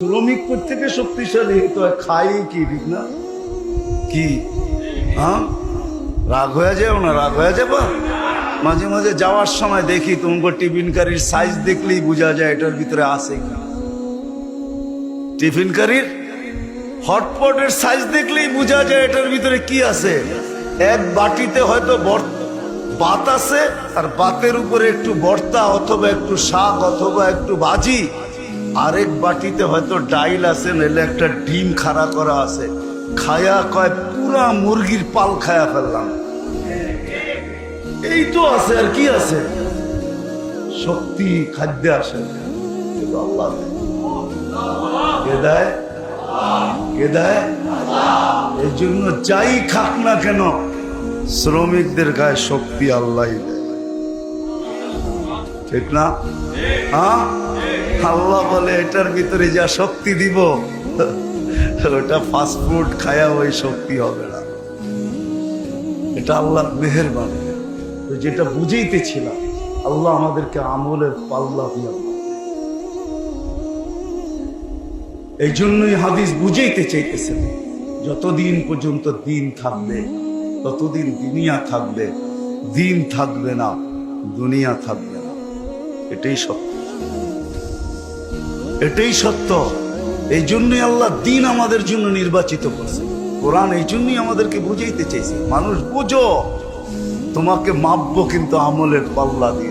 শ্রমিক থেকে শক্তিশালী? তো খাই কি, ঠিক না? কি? হ্যাঁ? রাগ হয়ে যাও না, রাগ হয়ে যাবা? মাঝে মাঝে যাওয়ার সময় দেখি তোমার টিফিন কারির সাইজ দেখলেই বোঝা যায় এটার ভিতরে আছে কি। টিফিন কারির হটপটের সাইজ দেখলেই বোঝা যায় এটার ভিতরে কি আছে। এক বাটিতে হয়তো ভাত আছে আর ভাতের উপরে একটু ভর্তা অথবা একটু শাক অথবা একটু ভাজি। আরেক বাটিতে হয়তো ডাইল আছে নাহলে একটা ডিম খাড়া করা আছে। খায়া কয়, পুরা মুরগির পাল খায়া ফেললাম। এই তো আছে, আর কি আছে? শক্তি, খাদ্যে আসে দেয়। দেয়? এই জন্য যাই খাক না কেন, শ্রমিকদের গায়ে শক্তি আল্লাহ দেয়। ঠিক না? হ্যাঁ? আল্লাহ বলে, এটার ভিতরে যা শক্তি দিব ওটা ফাস্ট ফুড খায়া ওই শক্তি হবে না। এটা আল্লাহ মেহেরবানি। তো যেটা বুঝেইতেছিলাম, আল্লাহ আমাদেরকে আমলের পাল্লা দিয়া এই জন্যই হাদিস বুঝাইতে চাইতেছেন যতদিন পর্যন্ত দিন থাকবে, ততদিন দুনিয়া থাকবে, দিন থাকবে না, দুনিয়া থাকবে এটাই সত্য। এটাই সত্য। এই জন্যই আল্লাহ দিন আমাদের জন্য নির্বাচিত করছে। কোরআন এই জন্যই আমাদেরকে বুঝাইতে চাইছে, মানুষ বুঝো, তোমাকে মাপবো কিন্তু আমলের পাল্লা দিয়ে।